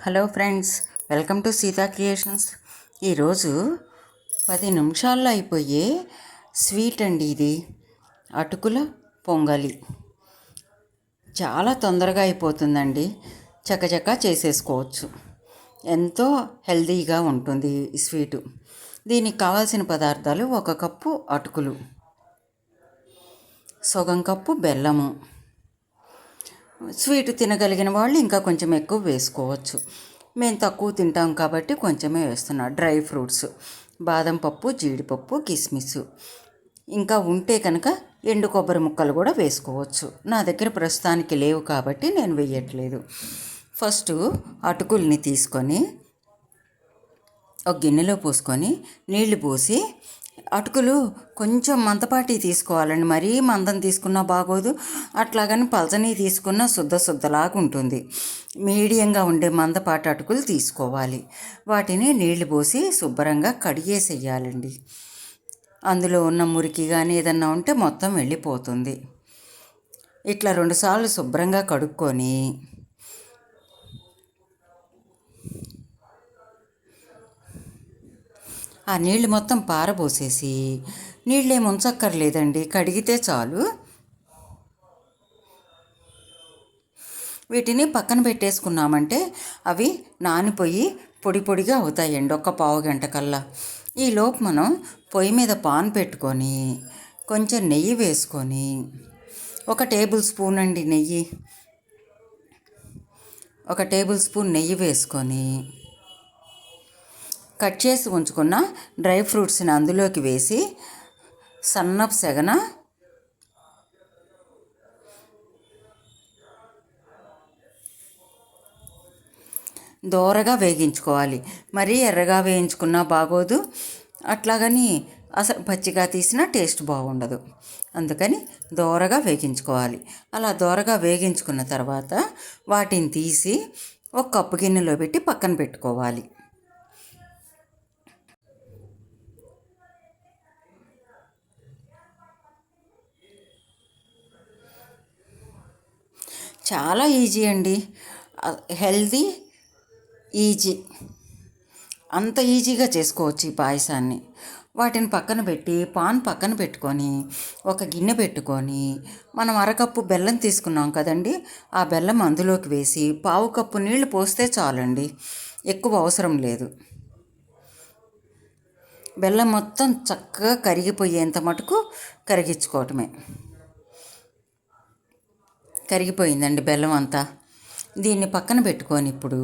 Hello friends welcome to Seetha creations. ఈరోజు పది నిమిషాల్లో అయిపోయే స్వీట్ అండి ఇది. అటుకుల పొంగలి. చాలా తొందరగా అయిపోతుందండి. చకచకా చేసేసుకోవచ్చు. ఎంతో హెల్దీగా ఉంటుంది ఈ స్వీటు. దీనికి కావాల్సిన పదార్థాలు ఒక కప్పు అటుకులు సగం కప్పు బెల్లము స్వీట్ తినగలిగిన వాళ్ళు ఇంకా కొంచెం ఎక్కువ వేసుకోవచ్చు. మేము తక్కువ తింటాం కాబట్టి కొంచెమే వేస్తున్నా. డ్రై ఫ్రూట్స్ బాదం పప్పు జీడిపప్పు కిస్మిస్. ఇంకా ఉంటే కనుక ఎండు కొబ్బరి ముక్కలు కూడా వేసుకోవచ్చు. నా దగ్గర ప్రస్తుతానికి లేవు కాబట్టి నేను వేయట్లేదు. ఫస్ట్ అటుకుల్ని తీసుకొని ఒక గిన్నెలో పోసుకొని నీళ్ళు పోసి అటుకులు కొంచెం మందపాటి తీసుకోవాలండి. మరీ మందం తీసుకున్నా బాగోదు. అట్లాగని పలచని తీసుకున్నా శుద్ధ శుద్ధలాగా ఉంటుంది. మీడియంగా ఉండే మందపాటి అటుకులు తీసుకోవాలి. వాటిని నీళ్ళు పోసి శుభ్రంగా కడిగేసేయాలండి. అందులో ఉన్న మురికి కానీ ఏదన్నా ఉంటే మొత్తం వెళ్ళిపోతుంది. ఇట్లా రెండుసార్లు శుభ్రంగా కడుక్కొని ఆ నీళ్ళు మొత్తం పారబోసేసి నీళ్ళేం ఉంచక్కర్లేదండి. కడిగితే చాలు. వీటిని పక్కన పెట్టేసుకున్నామంటే అవి నానిపోయి పొడి పొడిగా అవుతాయండి ఒక పావు గంట కల్లా. ఈలోపు మనం పొయ్యి మీద పాన్ పెట్టుకొని కొంచెం నెయ్యి వేసుకొని ఒక టేబుల్ స్పూన్ అండి నెయ్యి. ఒక టేబుల్ స్పూన్ నెయ్యి వేసుకొని కట్ చేసి ఉంచుకున్న డ్రై ఫ్రూట్స్ని అందులోకి వేసి సన్నపు సెగన దోరగా వేగించుకోవాలి. మరీ ఎర్రగా వేయించుకున్నా బాగోదు. అట్లాగని అసలు పచ్చిగా తీసినా టేస్ట్ బాగుండదు. అందుకని దోరగా వేగించుకోవాలి. అలా దోరగా వేగించుకున్న తర్వాత వాటిని తీసి ఒక కప్పు గిన్నెలో పెట్టి పక్కన పెట్టుకోవాలి. చాలా ఈజీ అండి. Healthy easy. అంత ఈజీగా చేసుకోవచ్చు ఈ పాయసాన్ని. వాటిని పక్కన పెట్టి పాన్ పక్కన పెట్టుకొని ఒక గిన్నె పెట్టుకొని మనం అరకప్పు బెల్లం తీసుకున్నాం కదండి. ఆ బెల్లం అందులోకి వేసి పావు కప్పు నీళ్ళు పోస్తే చాలండి. ఎక్కువ అవసరం లేదు. బెల్లం మొత్తం చక్కగా కరిగిపోయేంత మటుకు కరిగించుకోవటమే. కరిగిపోయిందండి బెల్లం అంతా. దీన్ని పక్కన పెట్టుకొని ఇప్పుడు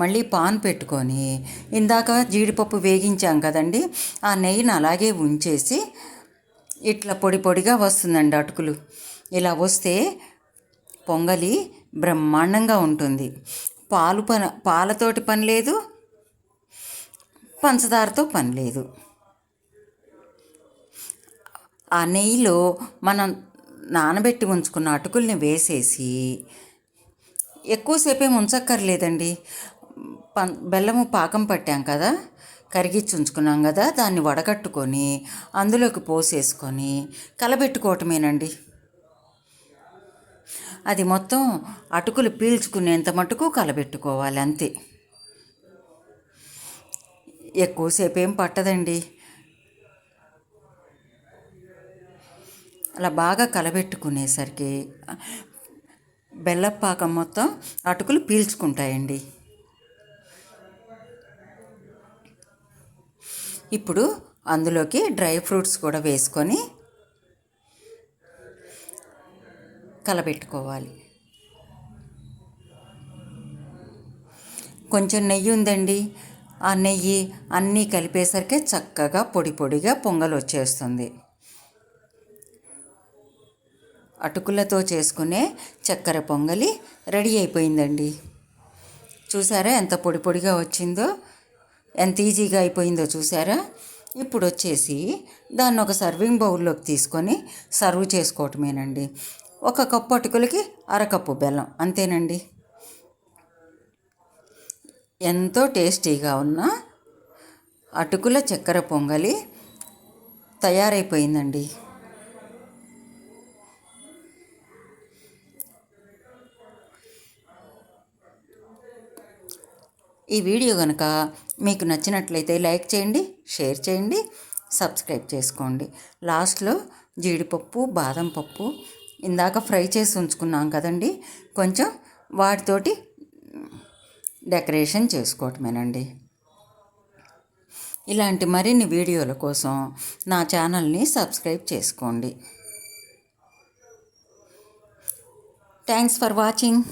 మళ్ళీ పాన్ పెట్టుకొని ఇందాక జీడిపప్పు వేగించాం కదండి ఆ నెయ్యిని అలాగే ఉంచేసి ఇట్లా పొడి పొడిగా వస్తుందండి అటుకులు. ఇలా వస్తే పొంగలి బ్రహ్మాండంగా ఉంటుంది. పాలు పని పాలతోటి పని లేదు పంచదారతో పని లేదు. ఆ నెయ్యిలో మనం నానబెట్టి ఉంచుకున్న అటుకుల్ని వేసేసి ఎక్కువసేపేం ఉంచక్కర్లేదండి. పం బెల్లము పాకం పట్టాం కదా కరిగిచ్చి ఉంచుకున్నాం కదా దాన్ని వడగట్టుకొని అందులోకి పోసేసుకొని కలబెట్టుకోవటమేనండి. అది మొత్తం అటుకులు పీల్చుకునేంత మటుకు కలబెట్టుకోవాలి అంతే. ఎక్కువసేపు ఏం పట్టదండి. అలా బాగా కలబెట్టుకునేసరికి బెల్లపాకం మొత్తం అటుకులు పీల్చుకుంటాయండి. ఇప్పుడు అందులోకి డ్రై ఫ్రూట్స్ కూడా వేసుకొని కలబెట్టుకోవాలి. కొంచెం నెయ్యి ఉందండి. ఆ నెయ్యి అన్నీ కలిపేసరికి చక్కగా పొడి పొడిగా పొంగల్ వచ్చేస్తుంది అటుకులతో చేసుకునే చక్కెర పొంగలి రెడీ అయిపోయిందండి. చూసారా ఎంత పొడి పొడిగా వచ్చిందో? ఎంత ఈజీగా అయిపోయిందో చూసారా? ఇప్పుడు వచ్చేసి దాన్ని ఒక సర్వింగ్ బౌల్లోకి తీసుకొని సర్వ్ చేసుకోవటమేనండి. ఒక కప్పు అటుకులకి అరకప్పు బెల్లం అంతేనండి. ఎంతో టేస్టీగా ఉన్న అటుకుల చక్కెర పొంగలి తయారైపోయిందండి. ఈ వీడియో కనుక మీకు నచ్చినట్లయితే లైక్ చేయండి షేర్ చేయండి సబ్స్క్రైబ్ చేసుకోండి. లాస్ట్లో జీడిపప్పు బాదం పప్పు ఇందాక ఫ్రై చేసి ఉంచుకున్నాం కదండి. కొంచెం వాటితోటి డెకరేషన్ చేసుకోవటమేనండి. ఇలాంటి మరిన్ని వీడియోల కోసం నా ఛానల్ని సబ్స్క్రైబ్ చేసుకోండి. Thanks for watching.